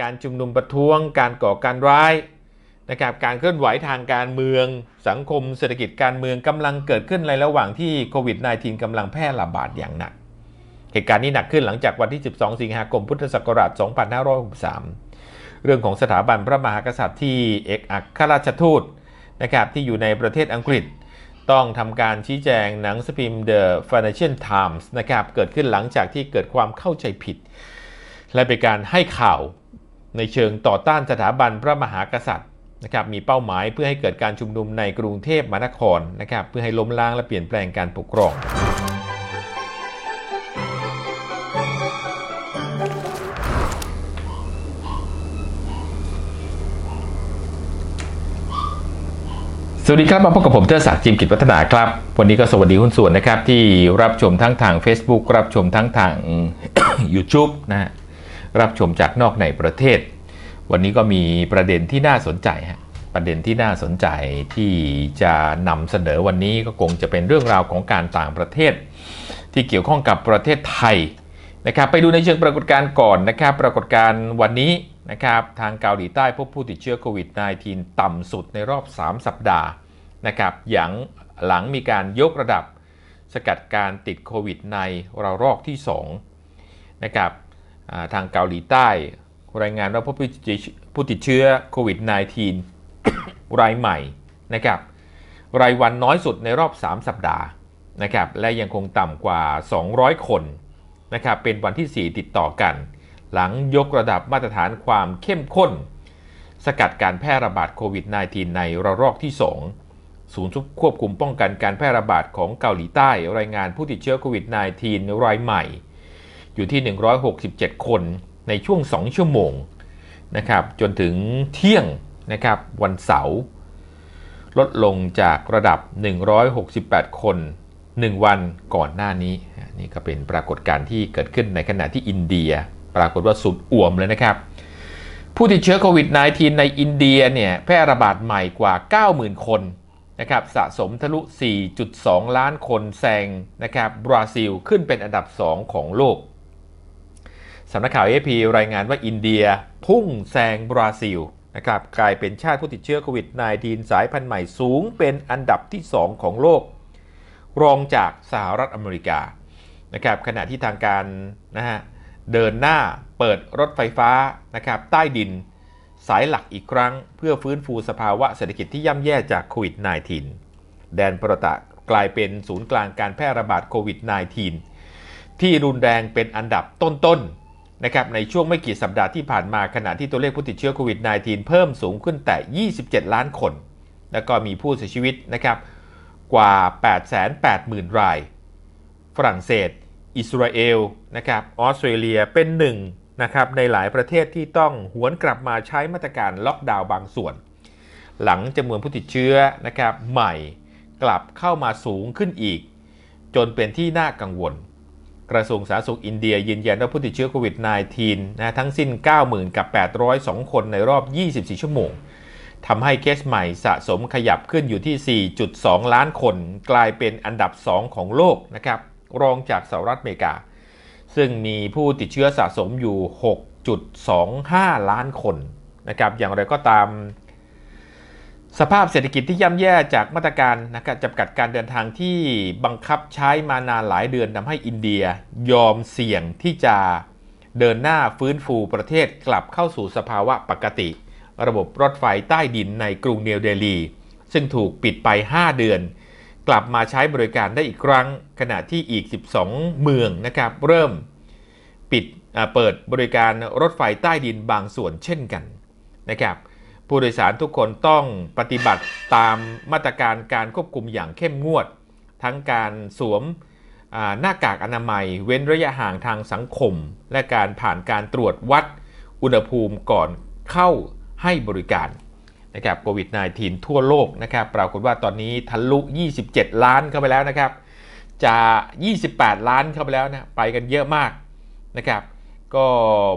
การชุมนุมประท้วง การก่อการร้ายนะครับการเคลื่อนไหวทางการเมือง สังคมเศรษฐกิจการเมืองกำลังเกิดขึ้นในระหว่างที่โควิด -19 กำลังแพร่ระบาดอย่างหนัก เหตุการณ์นี้หนักขึ้นหลังจากวันที่ 12 สิงหาคมพุทธศักราช 2563 เรื่องของสถาบันพระมหากษัตริย์ที่เอกอัครราชทูตนะครับที่อยู่ในประเทศอังกฤษ ต้องทำการชี้แจงหนังสือพิมพ์ The Financial Times นะครับเกิดขึ้นหลังจากที่เกิดความเข้าใจผิด และเป็นการให้ข่าว ในเชิงต่อต้านสถาบันพระมหากษัตริย์นะครับมีเป้าหมายเพื่อให้เกิดการชุมนุมในกรุงเทพมหานครนะครับเพื่อให้ล้มล้างและเปลี่ยนแปลงการปกครองสวัสดีครับ มาพบกับผมเทอศักดิ์จิมกิจวัฒนาครับ วันนี้ก็สวัสดีคุณส่วนนะครับ ที่รับชมทั้งทาง Facebook รับชมทั้งทาง YouTube นะฮะ รับชมจากนอกในประเทศ วันนี้ก็มีประเด็นที่น่าสนใจฮะประเด็นที่น่าสนใจที่จะนำเสนอวันนี้ก็คงจะเป็นเรื่องราวของการต่างประเทศ ที่เกี่ยวข้องกับประเทศไทยนะครับไปดูในเชิงปรากฏการณ์ก่อนนะครับ ปรากฏการณ์วันนี้นะครับทางเกาหลีใต้พบผู้ติดเชื้อโควิด -19 ต่ำสุดในรอบ 3 สัปดาห์นะครับอย่างหลังมีการยกระดับสกัดการติดโควิดในระลอกที่2นะครับ ทางเกาหลีใต้ รายงานว่าผู้ติดผู้ติดเชื้อโควิด -19 รายใหม่นะครับรายวันน้อยสุดในรอบ 3 สัปดาห์นะครับและยังคงต่ำกว่า 200 คนนะครับเป็นวันที่ 4 ติดต่อกัน หลังยกระดับมาตรฐานความเข้มข้น สกัดการแพร่ระบาดโควิด -19 ในระลอกที่ 2 ศูนย์ควบคุมป้องกันการแพร่ระบาดของเกาหลีใต้ รายงานผู้ติดเชื้อโควิด -19 รายใหม่ อยู่ที่ 167 คนในช่วง 2 ชั่วโมงนะครับจนถึงเที่ยงนะครับวันเสาร์ลดลงจากระดับ 168 คน 1 วันก่อนหน้านี้ นี่ก็เป็นปรากฏการณ์ที่เกิดขึ้นในขณะที่อินเดีย ปรากฏว่าสุดอ่วมเลยนะครับ ผู้ติดเชื้อโควิด -19 ในอินเดียเนี่ยแพร่ระบาดใหม่กว่า 90,000 คนนะครับสะสมทะลุ 4.2 ล้านคนแซงนะครับบราซิลขึ้นเป็นอันดับ 2 ของโลก สำนักข่าว AP รายงานว่าอินเดียพุ่งแซงบราซิลนะครับกลายเป็นชาติผู้ติดเชื้อโควิด -19 สายพันธุ์ใหม่สูงเป็นอันดับที่ 2 ของโลก รองจากสหรัฐอเมริกานะครับขณะที่ทางการนะฮะเดินหน้าเปิดรถไฟฟ้านะครับใต้ดินสายหลักอีกครั้ง เพื่อฟื้นฟูสภาวะเศรษฐกิจที่ย่ำแย่จากโควิด -19 แดนประตะกลายเป็นศูนย์กลางการแพร่ระบาดโควิด -19 ที่รุนแรงเป็นอันดับต้นๆ นะครับในช่วงไม่กี่สัปดาห์ที่ผ่านมาขณะที่ตัวเลขผู้ติดเชื้อโควิด -19 เพิ่มสูงขึ้นแต่ 27 ล้านคน แล้วก็มีผู้เสียชีวิตนะครับกว่า 880,000 ราย ฝรั่งเศส อิสราเอลนะครับออสเตรเลียเป็นหนึ่งนะครับในหลายประเทศที่ต้องหวนกลับมาใช้มาตรการล็อกดาวน์บางส่วน หลังจำนวนผู้ติดเชื้อนะครับใหม่กลับเข้ามาสูงขึ้นอีก จนเป็นที่น่ากังวล กระทรวงสาธารณสุขอินเดียยืนยันว่าผู้ติดเชื้อโควิด -19 นะทั้งสิ้น 90,000 กับ 802 คนในรอบ 24 ชั่วโมงทำให้เคสใหม่สะสมขยับขึ้นอยู่ที่ 4.2 ล้านคน กลายเป็นอันดับ 2 ของโลกนะครับรองจากสหรัฐอเมริกา ซึ่งมีผู้ติดเชื้อสะสมอยู่ 6.25 ล้านคนนะครับอย่างไรก็ตาม สภาพเศรษฐกิจที่ย่ำแย่จากมาตรการนะครับจำกัดการเดินทางที่บังคับใช้มานานหลายเดือนทำให้อินเดียยอมเสี่ยงที่จะเดินหน้าฟื้นฟูประเทศกลับเข้าสู่สภาวะปกติ ระบบรถไฟใต้ดินในกรุงเนวเดลี ซึ่งถูกปิดไป 5 เดือน กลับมาใช้บริการได้อีกครั้ง ขณะที่อีก 12 เมืองนะครับเริ่มปิดเปิดบริการรถไฟใต้ดินบางส่วนเช่นกันนะครับ ผู้โดยสารทุกคนต้องปฏิบัติตามมาตรการการควบคุมอย่างเข้มงวด ทั้งการสวมหน้ากากอนามัย เว้นระยะห่างทางสังคม และการผ่านการตรวจวัดอุณหภูมิก่อนเข้าให้บริการนะครับโควิด -19 ทั่วโลกนะครับปรากฏว่าตอนนี้ทะลุ 27 ล้านเข้าไปแล้วนะครับจะ 28 ล้านเข้าไปแล้วนะไปกันเยอะมากนะครับก็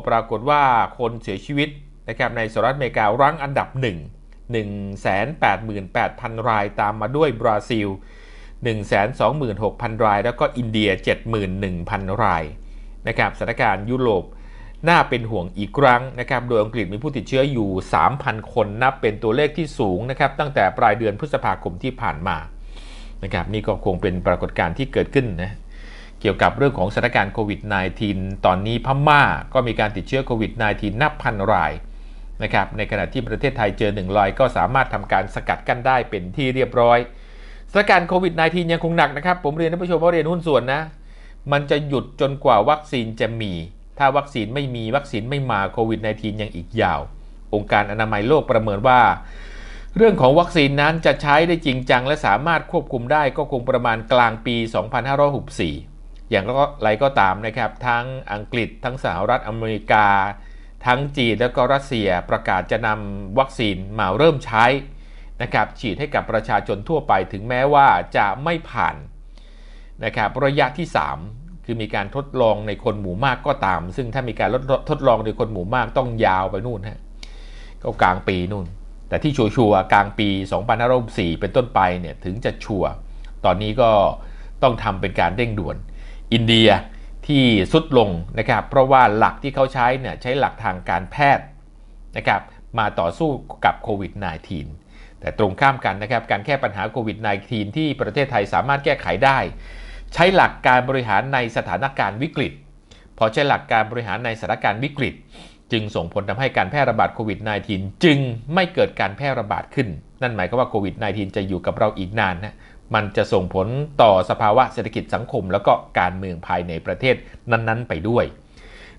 ปรากฏว่าคนเสียชีวิต นะครับในสหรัฐอเมริการั้งอันดับ 1 188,000 รายตามมาด้วยบราซิล 126,000 ราย แล้วก็อินเดีย 71,000 รายนะครับสถานการณ์ยุโรปน่าเป็นห่วงอีกครั้งนะครับโดยอังกฤษมีผู้ติดเชื้ออยู่ 3,000 คนนับเป็นตัวเลขที่สูงนะครับตั้งแต่ปลายเดือนพฤษภาคมที่ผ่านมานะครับนี่ก็คงเป็นปรากฏการณ์ที่เกิดขึ้นนะเกี่ยวกับเรื่องของสถานการณ์โควิด -19 ตอนนี้พม่าก็มีการติดเชื้อโควิด -19 นับพันราย นะครับในขณะที่ประเทศไทยเจอหนึ่งรายก็สามารถทำการสกัดกั้นได้เป็นที่เรียบร้อยสถานการณ์โควิด -19 ยังคงหนักนะครับ ผมเรียนท่านผู้ชมว่าเรียนหุ้นส่วนนะ มันจะหยุดจนกว่าวัคซีนจะมี ถ้าวัคซีนไม่มีวัคซีนไม่มาโควิด -19 ยังอีกยาว องค์การอนามัยโลกประเมินว่า เรื่องของวัคซีนนั้นจะใช้ได้จริงจัง และสามารถควบคุมได้ก็คงประมาณกลางปี 2564 อย่างไรก็ตามนะครับ ทั้งอังกฤษทั้งสหรัฐอเมริกา ทั้งจีนและก็รัสเซียประกาศจะนำวัคซีนมาเริ่มใช้นะครับฉีดให้กับประชาชนทั่วไปถึงแม้ว่าจะไม่ผ่านนะครับระยะที่ 3 คือมีการทดลองในคนหมู่มากก็ตาม ซึ่งถ้ามีการทดลองในคนหมู่มากต้องยาวไปนู่นฮะก็กลางปีนู่น แต่ที่ชัวร์กลางปี2564เป็นต้นไปเนี่ยถึงจะชัวร์ตอนนี้ก็ต้องทำเป็นการเร่งด่วน อินเดีย ที่สุดลงนะครับ เพราะว่าหลักที่เขาใช้เนี่ยใช้หลักทางการแพทย์นะครับมาต่อสู้กับโควิด -19 แต่ตรงข้ามกันนะครับการแก้ปัญหาโควิด -19 ที่ประเทศไทยสามารถแก้ไขได้ ใช้หลักการบริหารในสถานการณ์วิกฤต พอใช้หลักการบริหารในสถานการณ์วิกฤต จึงส่งผลทำให้การแพร่ระบาดโควิด -19 จึงไม่เกิดการแพร่ระบาดขึ้น นั่นหมายความว่าโควิด -19 จะอยู่กับเราอีกนานนะ มันจะส่งผลต่อสภาวะเศรษฐกิจสังคม แล้วก็การเมืองภายในประเทศนั้นๆ ไปด้วย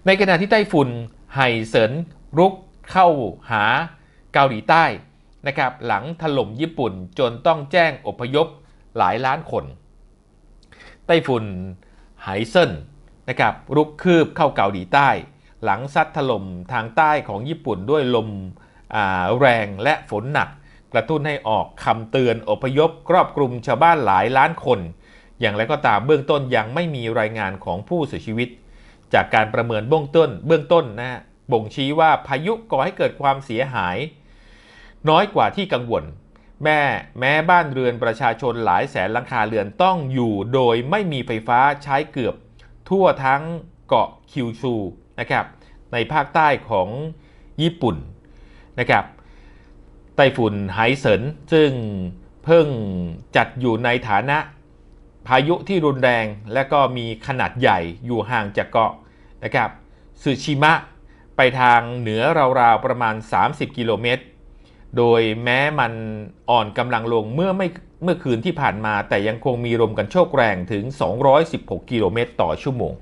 ในขณะที่ไต้ฝุ่นไห่เซินรุกเข้าหาเกาหลีใต้นะครับหลังถล่มญี่ปุ่นจนต้องแจ้งอพยพหลายล้านคน ไต้ฝุ่นไห่เซินนะครับรุกคืบเข้าเกาหลีใต้ หลังซัดถล่มทางใต้ของญี่ปุ่นด้วยลมแรงและฝนหนัก กระตุ้นให้ออกคำเตือนอพยพครอบคลุมชาวบ้านหลายล้านคน อย่างไรก็ตามเบื้องต้นยังไม่มีรายงานของผู้เสียชีวิต จากการประเมินเบื้องต้น เบื้องต้นนะฮะบ่งชี้ว่าพายุก่อให้เกิดความเสียหาย น้อยกว่าที่กังวล แม่แม้บ้านเรือนประชาชนหลายแสนหลังคาเรือนต้องอยู่โดยไม่มีไฟฟ้าใช้เกือบ ทั่วทั้งเกาะคิวชูนะครับในภาคใต้ของญี่ปุ่นนะครับ ไต้ฝุ่นไฮเซินซึ่งเพิ่งจัดอยู่ในฐานะพายุที่รุนแรงและก็มีขนาดใหญ่อยู่ห่างจากเกาะนะครับสึชิมะไปทางเหนือราวๆประมาณ 30 กิโลเมตร โดยแม้มันอ่อนกำลังลงเมื่อไม่เมื่อคืนที่ผ่านมาแต่ยังคงมีลมกันโชกแรงถึง 216 กิโลเมตรต่อชั่วโมง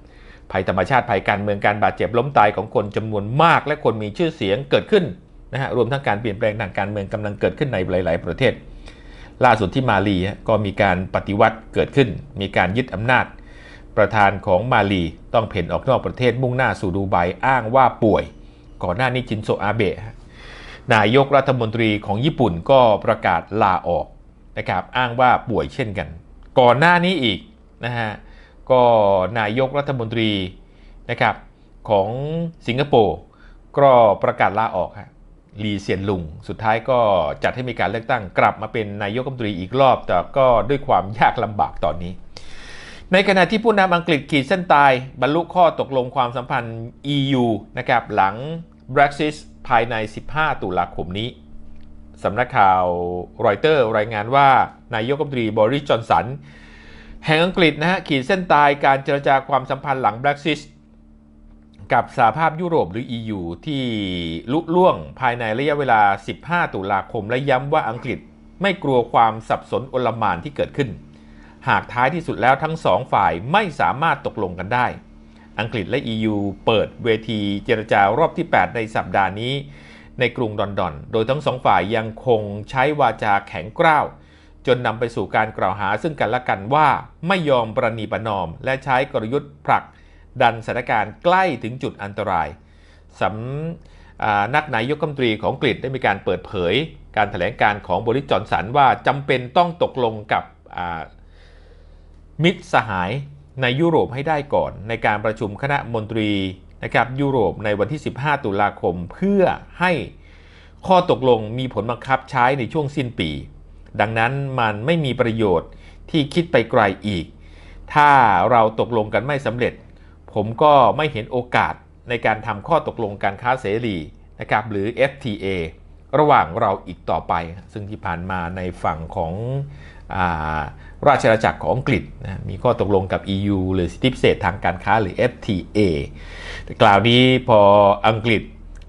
ภัยธรรมชาติภัยการเมืองการบาดเจ็บล้มตายของคนจำนวนมากและคนมีชื่อเสียงเกิดขึ้น นะฮะรวมทั้งการเปลี่ยนแปลงทางการเมืองกำลังเกิดขึ้นในหลาย ๆ ประเทศ ล่าสุดที่มาลีก็มีการปฏิวัติเกิดขึ้น มีการยึดอำนาจ ประธานของมาลีต้องเพ่นออกนอกประเทศมุ่งหน้าสู่ดูไบอ้างว่าป่วย ก่อนหน้านี้จินโซอาเบะนายกรัฐมนตรีของญี่ปุ่นก็ประกาศลาออกนะครับอ้างว่าป่วยเช่นกัน ก่อนหน้านี้อีกนะฮะก็นายกรัฐมนตรีนะครับของสิงคโปร์ก็ประกาศลาออกฮะ ลีเซียนลุง สุดท้ายก็จัดให้มีการเลือกตั้งกลับมาเป็นนายกรัฐมนตรีอีกรอบ แต่ก็ด้วยความยากลำบากตอนนี้ ในขณะที่ผู้นำอังกฤษขีดเส้นตาย บรรลุข้อตกลงความสัมพันธ์ EU นะครับหลัง Brexit ภายใน 15 ตุลาคมนี้สำนักข่าวรอยเตอร์รายงานว่านายกรัฐมนตรีบริสจอนสันแห่งอังกฤษนะฮะขีดเส้นตายการเจรจาความสัมพันธ์หลัง Brexit กับสหภาพยุโรปหรือ EU ที่ลุล่วงภายในระยะเวลา 15 ตุลาคม และย้ำว่าอังกฤษไม่กลัวความสับสนอลมานที่เกิดขึ้น หากท้ายที่สุดแล้วทั้งสองฝ่ายไม่สามารถตกลงกันได้ อังกฤษและ EU เปิดเวทีเจรจารอบที่ 8 ในสัปดาห์นี้ ในกรุงลอนดอน โดยทั้งสองฝ่ายยังคงใช้วาจาแข็งกร้าวจนนำไปสู่การกล่าวหาซึ่งกันและกันว่าไม่ยอมประนีประนอม และใช้กลยุทธ์ผลัก ดันสถานการณ์ใกล้ถึงจุดอันตรายสำนักนายกรัฐมนตรีของอังกฤษได้มีการเปิดเผย การถแถลงการของบริจอนสันว่าจำเป็นต้องตกลงกับมิตรสหายในยุโรปให้ได้ก่อน ในการประชุมคณะมนตรีนะครับยุโรปในวันที่ 15 ตุลาคมเพื่อให้ข้อตกลงมีผลบังคับใช้ในช่วงสิ้นปี ดังนั้นมันไม่มีประโยชน์ที่คิดไปไกลอีก ถ้าเราตกลงกันไม่สำเร็จ ผมก็ไม่เห็นโอกาสในการทำข้อตกลงการค้าเสรีนะครับหรือ FTA ระหว่างเราอีกต่อไป ซึ่งที่ผ่านมาในฝั่งของอาราชอาณาจักรของอังกฤษนะมีข้อตกลงกับ EU หรือสิทธิพิเศษทางการค้าหรือ FTA แต่กล่าวนี้พออังกฤษ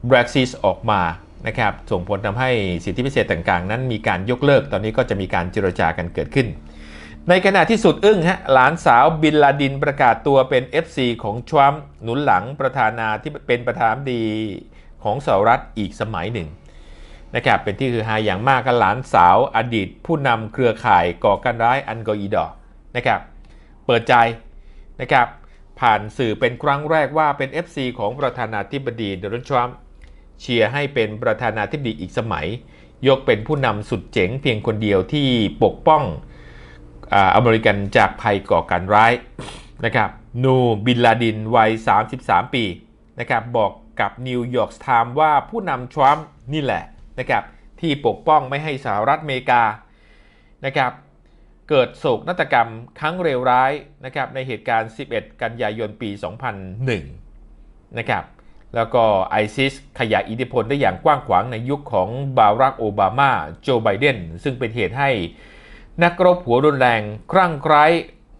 Brexit ออกมานะครับส่งผลทำให้สิทธิพิเศษต่างๆ นั้นมีการยกเลิกตอนนี้ก็จะมีการเจรจากันเกิดขึ้น ในขณะที่สุดอึ้งฮะหลานสาวบินลาดินประกาศตัวเป็น FC ของทรัมป์หนุนหลังประธานาที่เป็นประธานาธิบดีของสหรัฐอีกสมัยหนึ่งนะครับเป็นที่คือฮาอย่างมากกับหลานสาวอดีต ผู้นำเครือข่ายก่อการร้ายอันโกอีดอนะครับเปิดใจนะครับผ่านสื่อเป็นครั้งแรกว่าเป็น FC ของประธานาธิบดีโดนัลด์ทรัมป์เชียร์ให้เป็นประธานาธิบดีอีกสมัย ยกเป็นผู้นำสุดเจ๋งเพียงคนเดียวที่ปกป้อง อเมริกันจากภัยก่อการร้ายนะครับนูบินลาดินวัย 33 ปีนะครับบอกกับนิวยอร์กไทม์ว่าผู้นำทรัมป์นี่แหละนะครับที่ปกป้องไม่ให้สหรัฐอเมริกานะครับเกิดโศกนาฏกรรมครั้งเลวร้ายนะครับในเหตุการณ์ 11 กันยายนปี 2001 นะครับแล้วก็ไอซิสขยายอิทธิพลได้อย่างกว้างขวางในยุคของบารักโอบามา โจไบเดน ซึ่งเป็นเหตุให้ นักรบหัวรุนแรงครั่งไคร้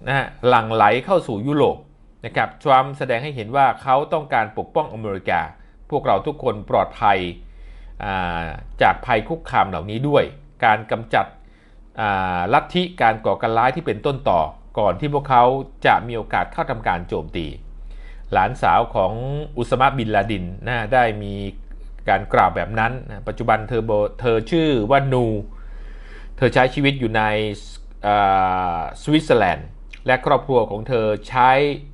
นะฮะหลั่งไหลเข้าสู่ยุโรปนะครับทรัมป์แสดงให้เห็นว่าเขาต้องการปกป้องอเมริกา พวกเราทุกคนปลอดภัยจากภัยคุกคามเหล่านี้ด้วย การกำจัดลัทธิการก่อการร้ายที่เป็นต้นต่อ ก่อนที่พวกเขาจะมีโอกาสเข้าทำการโจมตี หลานสาวของอุสมาบินลาดินนะได้มีการกล่าวแบบนั้น ปัจจุบันเธอเธอชื่อว่านู เธอใช้ชีวิตอยู่ในสวิตเซอร์แลนด์และครอบครัวของเธอใช้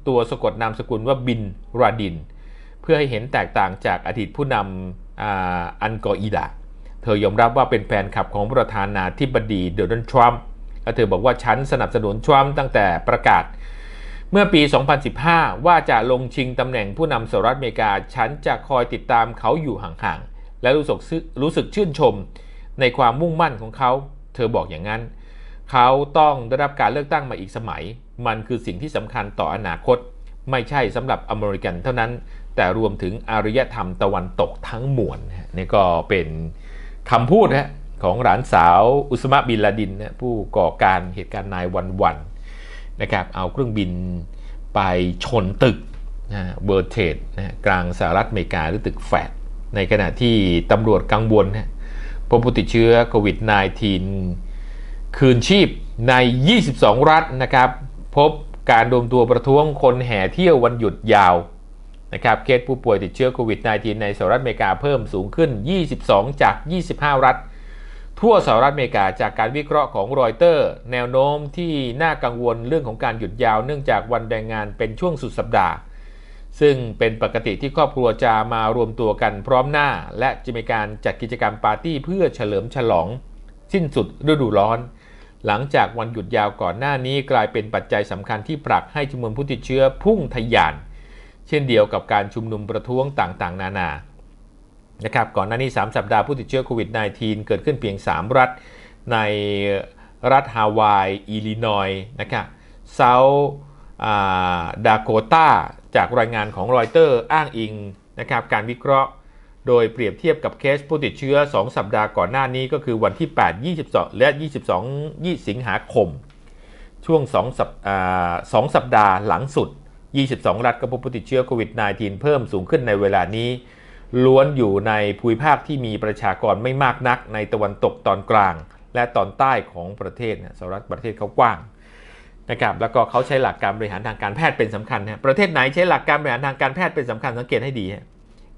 ตัวสะกดนามสกุลว่าบินราดิน เพื่อให้เห็นแตกต่างจากอดีตผู้นำอันกออีดาเธอยอมรับว่าเป็นแฟนคลับของประธานาธิบดีโดนัลด์ทรัมป์และเธอบอกว่าฉันสนับสนุนทรัมป์ตั้งแต่ประกาศ เมื่อปี 2015 ว่าจะลงชิงตำแหน่งผู้นำสหรัฐอเมริกา ฉันจะคอยติดตามเขาอยู่ห่างๆ และรู้สึกรู้สึกชื่นชมในความมุ่งมั่นของเขา เธอบอกอย่างนั้น เขาต้องได้รับการเลือกตั้งมาอีกสมัย มันคือสิ่งที่สำคัญต่ออนาคต ไม่ใช่สำหรับอเมริกันเท่านั้น แต่รวมถึงอารยธรรมตะวันตกทั้งมวลนี่ก็เป็นคำพูดนะของหลานสาวอุสมาบินลาดินนะผู้ก่อการเหตุการณ์นายวันวันนะครับเอาเครื่องบินไปชนตึกนะเบอร์เทดนะกลางสหรัฐอเมริกาหรือตึกแฟดในขณะที่ตำรวจกังวลนะ พบผู้ติดเชื้อโควิด -19 คืนชีพใน 22 รัฐนะครับ พบการรวมตัวประท้วงคนแห่เที่ยววันหยุดยาวนะครับเคสผู้ป่วยติดเชื้อโควิด -19 ในสหรัฐอเมริกาเพิ่มสูงขึ้น 22 จาก 25 รัฐ ทั่วสหรัฐอเมริกาจากการวิเคราะห์ของรอยเตอร์ แนวโน้มที่น่ากังวลเรื่องของการหยุดยาวเนื่องจากวันแรงงานเป็นช่วงสุดสัปดาห์ ซึ่งเป็นปกติที่ครอบครัวจะมารวมตัวกันพร้อมหน้า และจะมีการจัดกิจกรรมปาร์ตี้เพื่อเฉลิมฉลอง สิ้นสุดฤดูร้อน หลังจากวันหยุดยาวก่อนหน้านี้กลายเป็นปัจจัยสำคัญที่ผลักให้จำนวนผู้ติดเชื้อพุ่งทะยาน เช่นเดียวกับการชุมนุมประท้วงต่างๆ นานานะครับก่อนหน้านี้ 3 สัปดาห์ผู้ติดเชื้อโควิด -19 เกิดขึ้นเพียง 3 รัฐ ในรัฐฮาวาย อิลลินอยส์นะครับเซาท์ดาโกตา จากรายงานของรอยเตอร์อ้างอิงนะครับการวิเคราะห์ โดยเปรียบเทียบกับเคสผู้ติดเชื้อ 2 สัปดาห์ก่อนหน้านี้ก็คือวันที่ 8 22 และ 22 20 สิงหาคม ช่วง2สัปสองสัปดาห์หลังสุด 22 รัฐก็พบผู้ติดเชื้อโควิด -19 เพิ่มสูงขึ้นในเวลานี้ ล้วนอยู่ในภูมิภาคที่มีประชากรไม่มากนักในตะวันตกตอนกลาง และตอนใต้ของประเทศสหรัฐประเทศเขากว้าง นะครับแล้วก็เขาใช้หลักการบริหารทางการแพทย์เป็นสำคัญนะประเทศไหนใช้หลักการบริหารทางการแพทย์เป็นสำคัญสังเกตให้ดีฮะ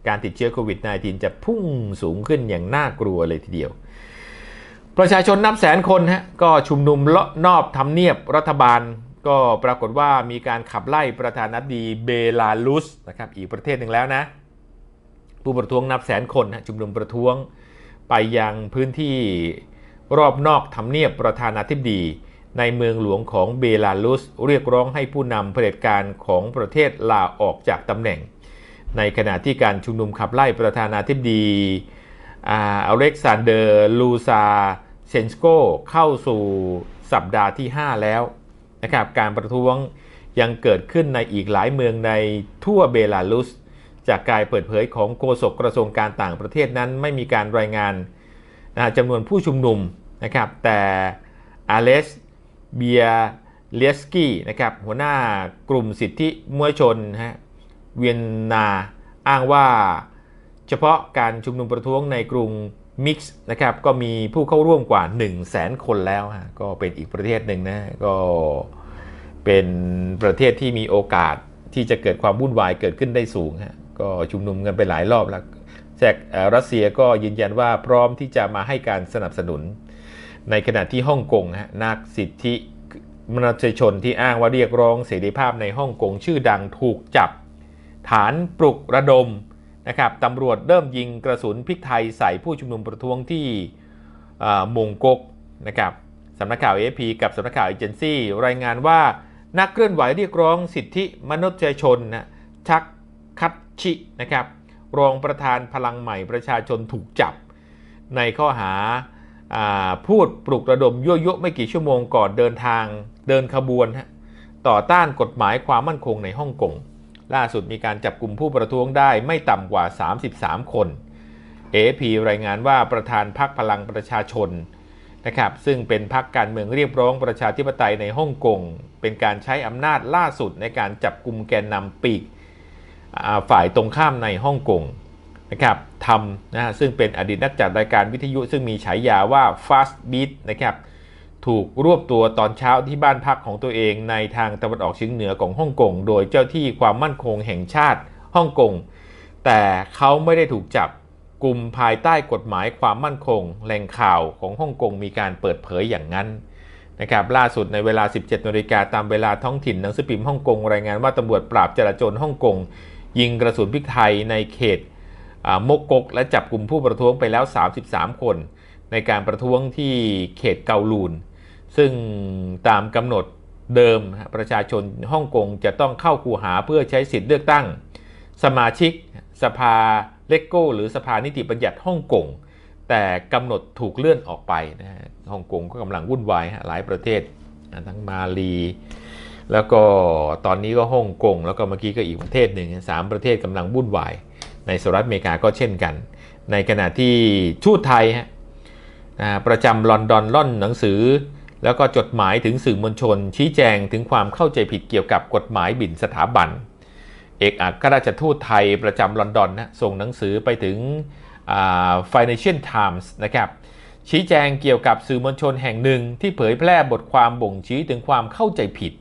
การติดเชื้อโควิด -19 จะพุ่งสูงขึ้นอย่างน่ากลัวเลยทีเดียว ประชาชนนับแสนคนฮะก็ชุมนุมเลาะนอบทำเนียบรัฐบาล ก็ปรากฏว่ามีการขับไล่ประธานาธิบดีเบลารุสนะครับอีกประเทศหนึ่งแล้วนะ ผู้ประท้วงนับแสนคนฮะชุมนุมประท้วงไปยังพื้นที่รอบนอกทำเนียบประธานาธิบดี ในเมืองหลวงของเบลารุสเรียกร้องให้ผู้นำเผด็จการของประเทศลาออกจากตำแหน่ง ในขณะที่การชุมนุมขับไล่ประธานาธิบดีอเล็กซานเดอร์ลูซาเซนสโกเข้าสู่สัปดาห์ที่ 5 แล้วนะครับการประท้วงยังเกิดขึ้นในอีกหลายเมืองในทั่วเบลารุส จากการเปิดเผยของโฆษกกระทรวงการต่างประเทศนั้นไม่มีการรายงานนะจำนวนผู้ชุมนุมนะครับแต่อเลส เบียเลสกี้นะครับหัวหน้ากลุ่มสิทธิมวลชนฮะเวียนนาอ้างว่า เฉพาะการชุมนุมประท้วงในกรุงมิกซ์นะครับก็มีผู้เข้าร่วมกว่า 1 0 0 0 0แสนคนแล้วฮะก็เป็นอีกประเทศหนึ่งนะก็เป็นประเทศที่มีโอกาสที่จะเกิดความวุ่นวายเกิดขึ้นได้สูงฮะก็ชุมนุมกันไปหลายรอบแล้วแจกรัสเซียก็ยืนยันว่าพร้อมที่จะมาให้การสนับสนุน ในขณะที่ฮ่องกงฮะนักสิทธิมนุษยชนที่อ้างว่าเรียกร้องเสรีภาพในฮ่องกงชื่อดังถูกจับ ฐานปลุกระดมนะครับตำรวจเริ่มยิงกระสุนพริกไทยใส่ผู้ชุมนุมประท้วงที่มงกกนะครับสำนักข่าว AFP กับสำนักข่าวเอเจนซี่รายงานว่านักเคลื่อนไหวเรียกร้องสิทธิมนุษยชนนะชักคัตชินะครับรองประธานพลังใหม่ประชาชนถูกจับ ในข้อหา พูดปลุกระดมยั่วยุไม่กี่ชั่วโมงก่อนเดินทางเดินขบวน ต่อต้านกฎหมายความมั่นคงในฮ่องกงล่าสุดมีการจับกลุ่มผู้ประท้วงได้ไม่ต่ำกว่า 33 คน AFP รายงานว่าประธานพรรคพลังประชาชนนะครับซึ่งเป็นพรรคการเมืองเรียกร้องประชาธิปไตยในฮ่องกงเป็นการใช้อำนาจล่าสุดในการจับกลุ่มแกนนำปีกฝ่ายตรงข้ามในฮ่องกง นะครับทำนะฮะซึ่งเป็นอดีตนักจัดรายการวิทยุซึ่งมีฉายาว่า Fast Beat นะครับถูกรวบตัวตอนเช้าที่บ้านพักของตัวเองในทางตะวันออกเฉียงเหนือของฮ่องกง โดยเจ้าที่ความมั่นคงแห่งชาติฮ่องกง แต่เขาไม่ได้ถูกจับกลุ่มภายใต้กฎหมายความมั่นคง แหล่งข่าวของฮ่องกงมีการเปิดเผยอย่างนั้นนะครับล่าสุดในเวลา 17นาฬิกาตามเวลาท้องถิ่นหนังสือพิมพ์ฮ่องกงรายงานว่าตำรวจปราบจราจรฮ่องกงยิงกระสุนพริกไทยในเขต มกกกและจับกลุ่มผู้ประท้วงไปแล้ว 33 คน ในการประท้วงที่เขตเกาลูน ซึ่งตามกำหนดเดิมประชาชนฮ่องกงจะต้องเข้าคูหาเพื่อใช้สิทธิ์เลือกตั้ง สมาชิกสภาเลกโก้ หรือสภานิติบัญญัติฮ่องกงแต่กำหนดถูกเลื่อนออกไปนะฮะฮ่องกงก็กำลังวุ่นวายหลายประเทศทั้งมาลี แล้วก็ตอนนี้ก็ฮ่องกงแล้วก็เมื่อกี้ก็อีกประเทศหนึ่งสามประเทศกำลังวุ่นวาย ในสหรัฐอเมริกาก็เช่นกัน ในขณะที่ทูตไทยฮะประจำลอนดอนล่อนหนังสือ แล้วก็จดหมายถึงสื่อมวลชน ชี้แจงถึงความเข้าใจผิดเกี่ยวกับกฎหมายบิ่นสถาบัน เอกอัครราชทูตไทยประจำลอนดอนนะส่งหนังสือไปถึง Financial Times นะครับชี้แจงเกี่ยวกับสื่อมวลชนแห่งหนึ่งที่เผยแพร่บทความบ่งชี้ถึงความเข้าใจผิด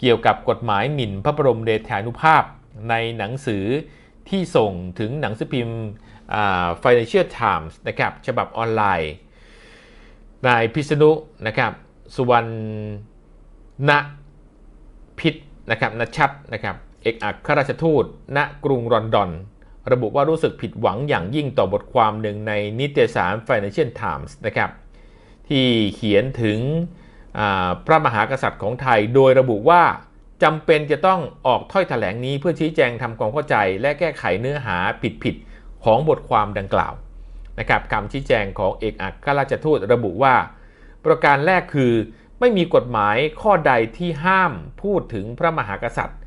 เกี่ยวกับกฎหมายหมิ่นพระบรมเดชานุภาพ ในหนังสือ ที่ส่งถึงหนังสือพิมพ์ Financial Times นะครับฉบับออนไลน์ นายพิษณุนะครับสุวรรณพิษนะครับนชัดนะครับเอกอัครราชทูต ณกรุงลอนดอน ระบุว่ารู้สึกผิดหวังอย่างยิ่งต่อบทความหนึ่งในนิตยสาร Financial Times นะครับที่เขียนถึงพระมหากษัตริย์ของไทยโดยระบุว่า จำเป็นจะต้องออกถ้อยแถลงนี้เพื่อชี้แจงทำความเข้าใจ และแก้ไขเนื้อหาผิดๆของบทความดังกล่าวนะครับคำชี้แจงของเอกอัครราชทูตระบุว่า ประการแรกคือ ไม่มีกฎหมายข้อใดที่ห้ามพูดถึงพระมหากษัตริย์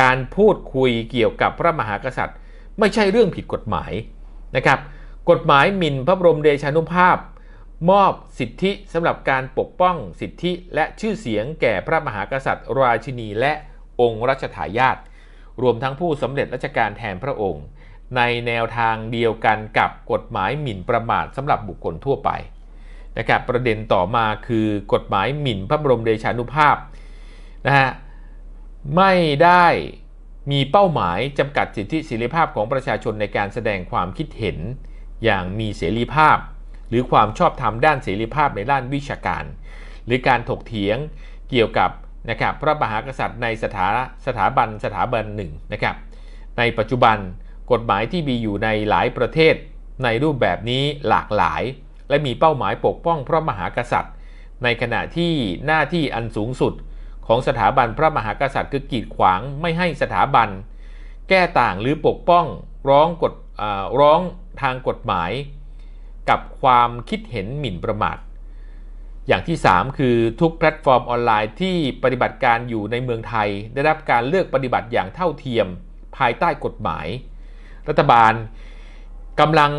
การพูดคุยเกี่ยวกับพระมหากษัตริย์ ไม่ใช่เรื่องผิดกฎหมายนะครับ กฎหมายหมิ่นพระบรมเดชานุภาพ มอบสิทธิสำหรับการปกป้องสิทธิและชื่อเสียงแก่พระมหากษัตริย์ ราชินีและองค์รัชทายาทรวมทั้งผู้สำเร็จราชการแทนพระองค์ ในแนวทางเดียวกันกับกฎหมายหมิ่นประมาทสำหรับบุคคลทั่วไปนะครับประเด็นต่อมาคือกฎหมายหมิ่นพระบรมเดชานุภาพนะฮะไม่ได้มีเป้าหมายจำกัดสิทธิเสรีภาพของประชาชนในการแสดงความคิดเห็นอย่างมีเสรีภาพ หรือความชอบธรรมด้านเสรีภาพในด้านวิชาการ หรือการถกเถียงเกี่ยวกับนะครับพระมหากษัตริย์ในสถาสถาบันสถาบันหนึ่งนะครับในปัจจุบันกฎหมายที่มีอยู่ในหลายประเทศ ในรูปแบบนี้หลากหลาย และมีเป้าหมายปกป้องพระมหากษัตริย์ ในขณะที่หน้าที่อันสูงสุด ของสถาบันพระมหากษัตริย์คือกีดขวางไม่ให้สถาบัน แก้ต่างหรือปกป้องร้องกฎร้องทางกฎหมาย กับความคิดเห็นหมิ่นประมาท อย่างที่ 3 คือทุกแพลตฟอร์มออนไลน์ที่ปฏิบัติการอยู่ในเมืองไทย ได้รับการเลือกปฏิบัติอย่างเท่าเทียม ภายใต้กฎหมาย รัฐบาลกำลัง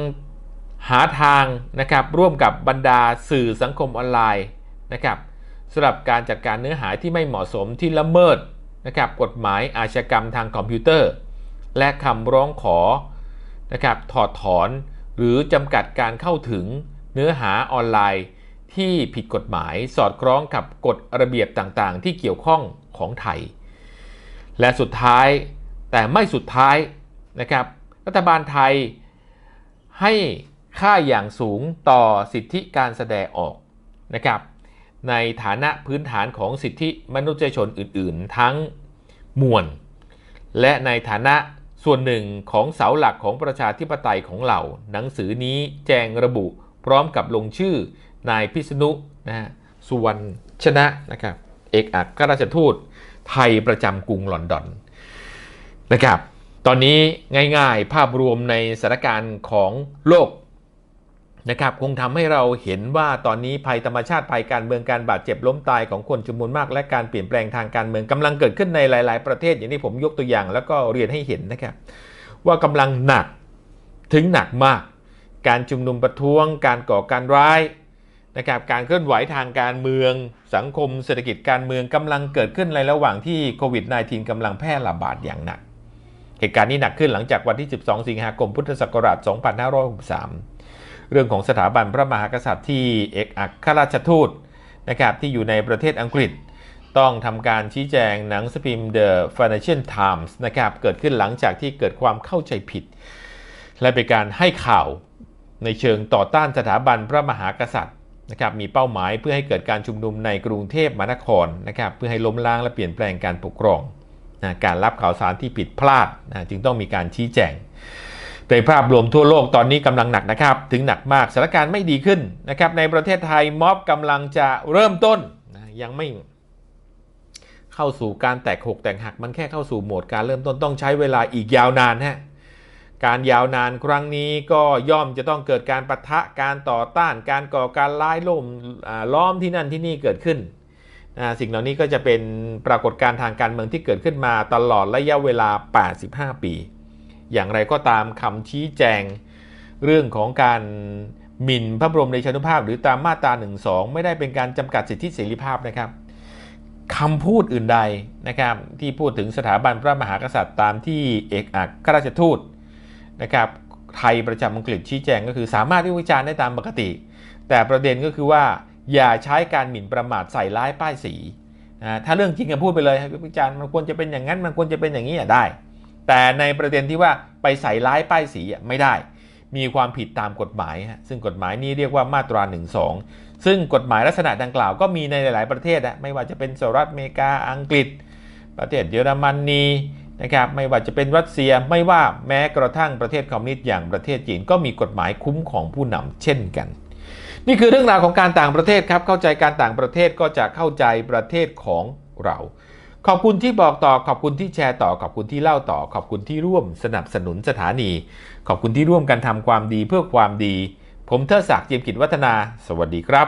หาทางนะครับร่วมกับบรรดาสื่อสังคมออนไลน์นะครับสำหรับการจัดการเนื้อหาที่ไม่เหมาะสมที่ละเมิดนะครับกฎหมายอาชญากรรมทางคอมพิวเตอร์ และคำร้องขอนะครับถอดถอน หรือจำกัดการเข้าถึงเนื้อหาออนไลน์ที่ผิดกฎหมายสอดคล้องกับกฎระเบียบต่างๆ ที่เกี่ยวข้องของไทย และสุดท้ายแต่ไม่สุดท้ายนะครับรัฐบาลไทยให้ค่าอย่างสูงต่อสิทธิการแสดงออกนะครับในฐานะพื้นฐานของสิทธิมนุษยชนอื่น ๆ ทั้งมวล และในฐานะ ส่วนหนึ่งของเสาหลักของประชาธิปไตยของเราหนังสือนี้แจงระบุพร้อมกับลงชื่อนายพิษณุนะฮะสุวรรณชนะนะครับเอกอัครราชทูตไทยประจำกรุงลอนดอนนะครับ ตอนนี้ง่ายๆ ภาพรวมในสถานการณ์ของโลก นะครับคงทำให้เราเห็นว่าตอนนี้ภัยธรรมชาติภัยการเมืองการบาดเจ็บล้มตายของคนจำนวนมาก และการเปลี่ยนแปลงทางการเมืองกำลังเกิดขึ้นในหลาย ๆ ประเทศอย่างที่ผมยกตัวอย่าง แล้วก็เรียนให้เห็นนะครับว่ากำลังหนักถึงหนักมาก การชุมนุมประท้วง การก่อการร้ายนะครับการเคลื่อนไหวทางการเมือง สังคมเศรษฐกิจการเมืองกำลังเกิดขึ้นในระหว่างที่โควิด -19 กำลังแพร่ระบาดอย่างหนัก เหตุการณ์นี้หนักขึ้นหลังจากวันที่ 12 สิงหาคมพุทธศักราช 2563 เรื่องของสถาบันพระมหากษัตริย์ที่เอกอัครราชทูตนะครับที่อยู่ในประเทศอังกฤษ ต้องทำการชี้แจงหนังสือพิมพ์ The Financial Times นะครับเกิดขึ้นหลังจากที่เกิดความเข้าใจผิด และเป็นการให้ข่าวในเชิงต่อต้านสถาบันพระมหากษัตริย์นะครับมีเป้าหมายเพื่อให้เกิดการชุมนุมในกรุงเทพมหานครนะครับเพื่อให้ล้มล้างและเปลี่ยนแปลงการปกครองนะการรับข่าวสารที่ผิดพลาดนะจึงต้องมีการชี้แจง ในภาพรวมทั่วโลกตอนนี้กำลังหนักนะครับ ถึงหนักมากสถานการณ์ไม่ดีขึ้นนะครับ ในประเทศไทยม็อบกำลังจะเริ่มต้นยังไม่เข้าสู่การแตกหกแตกหักมันแค่เข้าสู่โหมดการเริ่มต้นต้องใช้เวลาอีกยาวนานฮะการยาวนานครั้งนี้ก็ย่อมจะต้องเกิดการปะทะการต่อต้าน การก่อการร้ายล่มล้อมที่นั่นที่นี่เกิดขึ้นนะสิ่งเหล่านี้ก็จะเป็นปรากฏการณ์ทางการเมืองที่เกิดขึ้นมาตลอดระยะเวลา 85 ปี อย่างไรก็ตามคำชี้แจง เรื่องของการหมิ่นพระบรมเดชานุภาพ หรือตามมาตรา1 2ไม่ได้เป็นการจำกัดสิทธิเสรีภาพนะครับคำพูดอื่นใดนะครับที่พูดถึงสถาบันพระมหากษัตริย์ตามที่เอกอัครราชทูตนะครับไทยประจำอังกฤษชี้แจงก็คือสามารถวิพากษ์วิจารณ์ได้ตามปกติ แต่ประเด็นก็คือว่าอย่าใช้การหมิ่นประมาทใส่ร้ายป้ายสีนะถ้าเรื่องจริงก็พูดไปเลยวิพากษ์วิจารณ์มันควรจะเป็นอย่างนั้นมันควรจะเป็นอย่างนี้อะได้ แต่ในประเด็นที่ว่าไปใส่ร้ายป้ายสีไม่ได้ มีความผิดตามกฎหมายฮะซึ่งกฎหมายนี้เรียกว่ามาตรา 1 2 ซึ่งกฎหมายลักษณะดังกล่าวก็มีในหลาย ๆ ประเทศอะไม่ว่าจะเป็นสหรัฐอเมริกาอังกฤษ ประเทศเยอรมนีนะครับไม่ว่าจะเป็นรัสเซียไม่ว่าแม้กระทั่งประเทศคอมมิวนิสต์อย่างประเทศจีนก็มีกฎหมายคุ้มของผู้นำเช่นกัน นี่คือเรื่องราวของการต่างประเทศครับเข้าใจการต่างประเทศก็จะเข้าใจประเทศของเรา ขอบคุณที่บอกต่อ ขอบคุณที่แชร์ต่อ ขอบคุณที่เล่าต่อ ขอบคุณที่ร่วมสนับสนุนสถานี ขอบคุณที่ร่วมกันทำความดีเพื่อความดี ผมเทอศักดิ์เจียมกิจวัฒนา สวัสดีครับ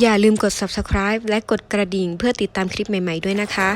อย่าลืมกด subscribe และกดกระดิ่งเพื่อติดตามคลิปใหม่ ๆ ด้วยนะคะ